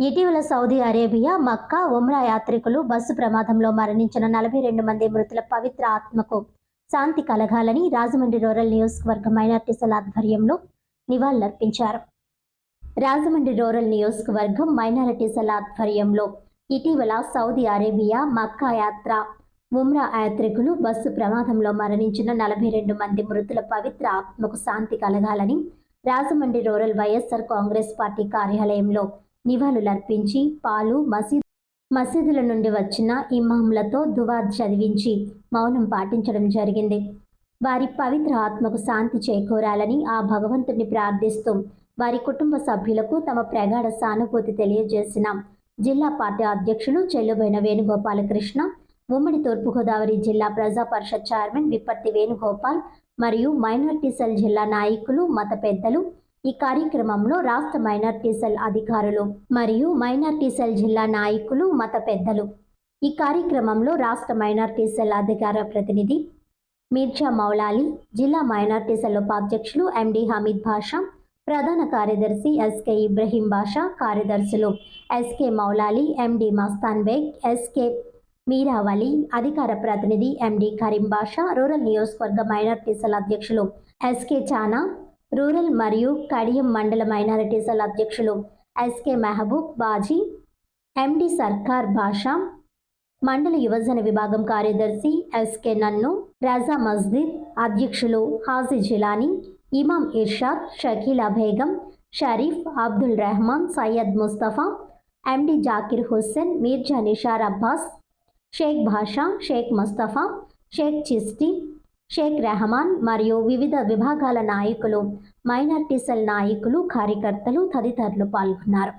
ఇటీవల Saudi Arabia మక్కా ఉమ్రా యాత్రికులు bus ప్రమాదంలో మరణించిన నలభై రెండు మంది మృతుల పవిత్ర ఆత్మకు శాంతి కలగాలని రాజమండ్రి రూరల్ నియోజకవర్గ మైనార్టీ సెల్ ఆధ్వర్యంలో నివాళులర్పించారు. రాజమండ్రి రూరల్ నియోజకవర్గం మైనారిటీ సెల్ ఆధ్వర్యంలో ఇటీవల సౌదీ అరేబియా మక్కా యాత్ర ఉమ్రా యాత్రికులు బస్సు ప్రమాదంలో మరణించిన నలభై రెండు మంది మృతుల పవిత్ర ఆత్మకు శాంతి కలగాలని Rajahmundry rural YSR Congress party కార్యాలయంలో నివాళులర్పించి పాలు మసీద్ మసీదుల నుండి వచ్చిన ఇమాంలతో దువాద్ చదివించి మౌనం పాటించడం జరిగింది. వారి పవిత్ర ఆత్మకు శాంతి చేకూరాలని ఆ భగవంతుని ప్రార్థిస్తూ వారి కుటుంబ సభ్యులకు తమ ప్రగాఢ సానుభూతి తెలియజేసిన జిల్లా పార్టీ అధ్యక్షులు చెల్లుబైన వేణుగోపాలకృష్ణ ఉమ్మడి తూర్పుగోదావరి జిల్లా ప్రజా పరిషత్ చైర్మన్ విప్పర్తి వేణుగోపాల్ మరియు మైనార్టీ సెల్ జిల్లా నాయకులు మత పెద్దలు ఈ కార్యక్రమంలో రాష్ట్ర మైనార్టీ సెల్ అధికారులు మరియు మైనార్టీ సెల్ జిల్లా నాయకులు మత పెద్దలు. ఈ కార్యక్రమంలో రాష్ట్ర మైనార్టీ సెల్ అధికార ప్రతినిధి మీర్జా మౌలాలి జిల్లా మైనార్టీ సెల్ ఉపాధ్యక్షులు ఎండి హమీద్ భాషా ప్రధాన కార్యదర్శి ఎస్కే ఇబ్రహీం బాషా కార్యదర్శులు SK Moulali MD Mastan Baig SK Meeravali అధికార ప్రతినిధి ఎండి కరీం బాషా రూరల్ నియోజకవర్గ మైనార్టీ సెల్ అధ్యక్షులు ఎస్కే చానా రూరల్ మరియు కడియం మండల మైనారిటీ సెల్ అధ్యక్షులు ఎస్కే మెహబూబ్ బాజీ ఎండి సర్కార్ భాషా మండల యువజన విభాగం కార్యదర్శి ఎస్కే నన్ను రజా మస్జిద్ అధ్యక్షులు హాజీ జిలానీ ఇమాం ఇర్షాద్ షకీలా బేగం షరీఫ్ అబ్దుల్ రెహమాన్ సయ్యద్ ముస్తఫా ఎండి జాకిర్ హుస్సేన్ మీర్జా నిషార్ అబ్బాస్ షేక్ భాషా షేక్ ముస్తఫా షేక్ చిస్టీ షేక్ రెహమాన్ మరియు వివిధ విభాగాల నాయకులు మైనార్టీ సెల్ నాయకులు కార్యకర్తలు తదితరులు పాల్గొన్నారు.